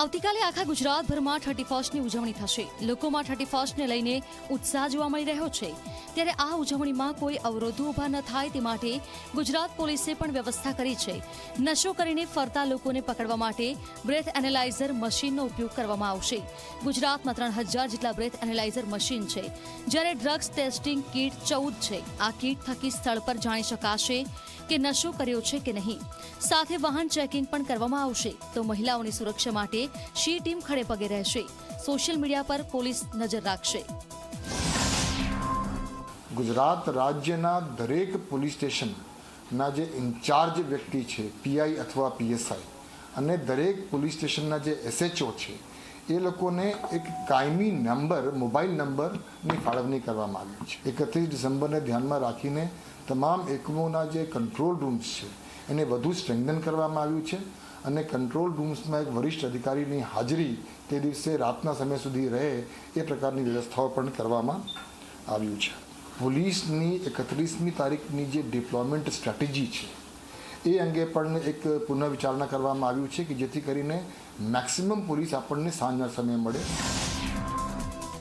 આવતીકાલે આખા ગુજરાતભરમાં થર્ટી ફર્સ્ટની ઉજવણી થશે. લોકોમાં થર્ટી ફર્સ્ટને લઈને ઉત્સાહ જોવા મળી રહ્યો છે. ત્યારે આ ઉજવણીમાં કોઈ અવરોધો ઊભા ન થાય તે માટે ગુજરાત પોલીસે પણ વ્યવસ્થા કરી છે. નશો કરીને ફરતા લોકોને પકડવા માટે બ્રેથ એનાલાઇઝર મશીનનો ઉપયોગ કરવામાં આવશે. ગુજરાતમાં ત્રણ હજાર જેટલા બ્રેથ એનાલાઇઝર મશીન છે. જ્યારે ડ્રગ્સ ટેસ્ટિંગ કીટ ચૌદ છે. આ કીટ થકી સ્થળ પર જાણી શકાશે કે નશો કર્યો છે કે નહીં? સાથે વાહન ચેકિંગ પણ કરવામાં આવશે. તો મહિલાઓની સુરક્ષા માટે શી ટીમ ખડે પગે રહેશે? સોશિયલ મીડિયા પર પોલીસ નજર રાખશે. ગુજરાત રાજ્યના દરેક પોલીસ સ્ટેશનના જે ઇન્ચાર્જ વ્યક્તિ છે પીઆઈ અથવા પીએસઆઈ અને દરેક પોલીસ સ્ટેશનના જે એસએચઓ છે એ લોકોને એક કાયમી નંબર, મોબાઈલ નંબરની ફાળવણી કરવામાં આવી છે. એકત્રીસ ડિસેમ્બરને ધ્યાનમાં રાખીને તમામ એકમોના જે કંટ્રોલ રૂમ્સ છે, એને વધુ સ્ટ્રેન્થન કરવામાં આવ્યું છે અને કંટ્રોલ રૂમ્સમાં એક વરિષ્ઠ અધિકારીની હાજરી તે દિવસે રાતના સમય સુધી રહે એ પ્રકારની વ્યવસ્થાઓ પણ કરવામાં આવ્યું છે. પોલીસની એકત્રીસમી તારીખની જે ડિપ્લોયમેન્ટ સ્ટ્રેટેજી છે એ અંગે પણ એક પુનઃવિચારણા કરવામાં આવ્યું છે કે જેથી કરીને મેક્સિમમ પોલીસ આપણને સાંજના સમયે મળે.